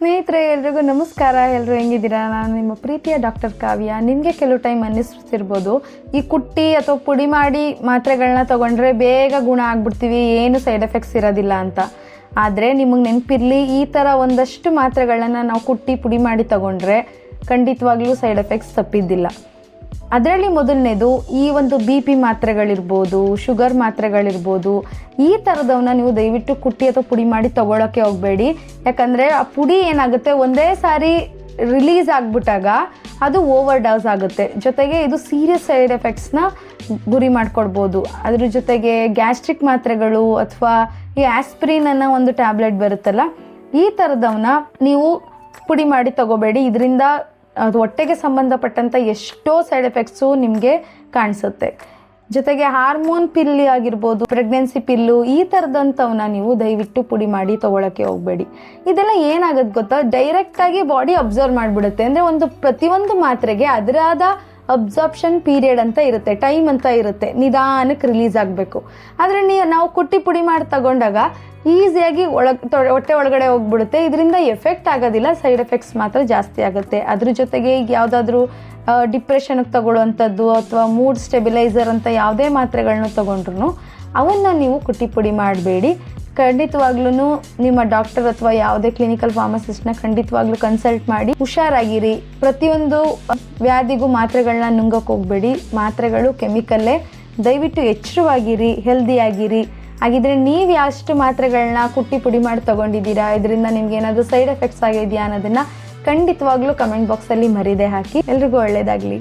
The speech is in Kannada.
ಸ್ನೇಹಿತರೆ, ಎಲ್ರಿಗೂ ನಮಸ್ಕಾರ. ಎಲ್ಲರೂ ಹೆಂಗಿದ್ದೀರಾ? ನಾನು ನಿಮ್ಮ ಪ್ರೀತಿಯ ಡಾಕ್ಟರ್ ಕಾವ್ಯ. ನಿಮಗೆ ಕೆಲವು ಟೈಮ್ ಅನ್ನಿಸ್ತಿರ್ಬೋದು, ಈ ಕುಟ್ಟಿ ಅಥವಾ ಪುಡಿ ಮಾಡಿ ಮಾತ್ರೆಗಳನ್ನ ತೊಗೊಂಡ್ರೆ ಬೇಗ ಗುಣ ಆಗ್ಬಿಡ್ತೀವಿ, ಏನು ಸೈಡ್ ಎಫೆಕ್ಟ್ಸ್ ಇರೋದಿಲ್ಲ ಅಂತ. ಆದರೆ ನಿಮಗೆ ನೆನಪಿರಲಿ, ಈ ಥರ ಒಂದಷ್ಟು ಮಾತ್ರೆಗಳನ್ನು ನಾವು ಕುಟ್ಟಿ ಪುಡಿ ಮಾಡಿ ತೊಗೊಂಡ್ರೆ ಖಂಡಿತವಾಗ್ಲೂ ಸೈಡ್ ಎಫೆಕ್ಟ್ಸ್ ತಪ್ಪಿದ್ದಿಲ್ಲ. ಅದರಲ್ಲಿ ಮೊದಲನೇದು ಈ ಒಂದು ಬಿ ಪಿ ಮಾತ್ರೆಗಳಿರ್ಬೋದು ಶುಗರ್ ಮಾತ್ರೆಗಳಿರ್ಬೋದು, ಈ ಥರದವನ್ನ ನೀವು ದಯವಿಟ್ಟು ಕುಟ್ಟಿ ಅಥವಾ ಪುಡಿ ಮಾಡಿ ತಗೊಳಕ್ಕೆ ಹೋಗಬೇಡಿ. ಯಾಕಂದರೆ ಆ ಪುಡಿ ಏನಾಗುತ್ತೆ, ಒಂದೇ ಸಾರಿ ರಿಲೀಸ್ ಆಗಿಬಿಟ್ಟಾಗ ಅದು ಓವರ್ ಡೋಸ್ ಆಗುತ್ತೆ. ಜೊತೆಗೆ ಇದು ಸೀರಿಯಸ್ ಸೈಡ್ ಎಫೆಕ್ಟ್ಸ್ನ ಗುರಿ ಮಾಡಿಕೊಡ್ಬೋದು. ಅದ್ರ ಜೊತೆಗೆ ಗ್ಯಾಸ್ಟ್ರಿಕ್ ಮಾತ್ರೆಗಳು ಅಥವಾ ಈ ಆಸ್ಪ್ರಿನ್ ಅನ್ನೋ ಒಂದು ಟ್ಯಾಬ್ಲೆಟ್ ಬರುತ್ತಲ್ಲ, ಈ ಥರದವನ್ನ ನೀವು ಪುಡಿ ಮಾಡಿ ತಗೋಬೇಡಿ. ಇದರಿಂದ ಅದು ಹೊಟ್ಟೆಗೆ ಸಂಬಂಧಪಟ್ಟಂಥ ಎಷ್ಟೋ ಸೈಡ್ ಎಫೆಕ್ಟ್ಸು ನಿಮಗೆ ಕಾಣಿಸುತ್ತೆ. ಜೊತೆಗೆ ಹಾರ್ಮೋನ್ ಪಿಲ್ಲಿ ಆಗಿರ್ಬೋದು, ಪ್ರೆಗ್ನೆನ್ಸಿ ಪಿಲ್ಲು, ಈ ಥರದಂಥವನ್ನ ನೀವು ದಯವಿಟ್ಟು ಪುಡಿ ಮಾಡಿ ತೊಗೊಳಕ್ಕೆ ಹೋಗಬೇಡಿ. ಇದೆಲ್ಲ ಏನಾಗುತ್ತೆ ಗೊತ್ತಾ? ಡೈರೆಕ್ಟಾಗಿ ಬಾಡಿ ಅಬ್ಸರ್ವ್ ಮಾಡಿಬಿಡುತ್ತೆ. ಅಂದರೆ ಒಂದು ಪ್ರತಿಯೊಂದು ಮಾತ್ರೆಗೆ ಅದರಾದ ಅಬ್ಸಾರ್ಪ್ಷನ್ ಪೀರಿಯಡ್ ಅಂತ ಇರುತ್ತೆ, ಟೈಮ್ ಅಂತ ಇರುತ್ತೆ ನಿಧಾನಕ್ಕೆ ರಿಲೀಸ್ ಆಗಬೇಕು. ಆದರೆ ನೀ ನಾವು ಕುಟ್ಟಿ ಪುಡಿ ಮಾಡಿ ತಗೊಂಡಾಗ ಈಸಿಯಾಗಿ ಒಳಗೆ ಹೊಟ್ಟೆ ಒಳಗಡೆ ಹೋಗ್ಬಿಡುತ್ತೆ. ಇದರಿಂದ ಎಫೆಕ್ಟ್ ಆಗೋದಿಲ್ಲ, ಸೈಡ್ ಎಫೆಕ್ಟ್ಸ್ ಮಾತ್ರ ಜಾಸ್ತಿ ಆಗುತ್ತೆ. ಅದ್ರ ಜೊತೆಗೆ ಈಗ ಯಾವುದಾದ್ರೂ ಡಿಪ್ರೆಷನ್ಗೆ ತಗೊಳ್ಳುವಂಥದ್ದು ಅಥವಾ ಮೂಡ್ ಸ್ಟೆಬಿಲೈಸರ್ ಅಂತ ಯಾವುದೇ ಮಾತ್ರೆಗಳನ್ನ ತಗೊಂಡ್ರು ಅವನ್ನ ನೀವು ಕುಟ್ಟಿ ಪುಡಿ ಮಾಡಬೇಡಿ. ಖಂಡಿತವಾಗ್ಲೂ ನಿಮ್ಮ ಡಾಕ್ಟರ್ ಅಥವಾ ಯಾವುದೇ ಕ್ಲಿನಿಕಲ್ ಫಾರ್ಮಸಿಸ್ಟ್ನ ಖಂಡಿತವಾಗ್ಲೂ ಕನ್ಸಲ್ಟ್ ಮಾಡಿ ಹುಷಾರಾಗಿರಿ. ಪ್ರತಿಯೊಂದು ವ್ಯಾಧಿಗೂ ಮಾತ್ರೆಗಳನ್ನ ನುಂಗಕ್ಕೆ ಹೋಗಬೇಡಿ. ಮಾತ್ರೆಗಳು ಕೆಮಿಕಲ್ಲೇ ದಯವಿಟ್ಟು ಎಚ್ಚರವಾಗಿರಿ ಹೆಲ್ದಿಯಾಗಿರಿ ಹಾಗಿದ್ರೆ ನೀವು ಎಷ್ಟು ಮಾತ್ರೆಗಳನ್ನ ಕುಟ್ಟಿ ಪುಡಿ ಮಾಡಿ ತಗೊಂಡಿದ್ದೀರಾ, ಇದರಿಂದ ನಿಮ್ಗೆ ಏನಾದರೂ ಸೈಡ್ ಎಫೆಕ್ಟ್ಸ್ ಆಗಿದೆಯಾ ಅನ್ನೋದನ್ನ ಖಂಡಿತವಾಗ್ಲೂ ಕಮೆಂಟ್ ಬಾಕ್ಸಲ್ಲಿ ಮರೀದೆ ಹಾಕಿ. ಎಲ್ರಿಗೂ ಒಳ್ಳೆಯದಾಗಲಿ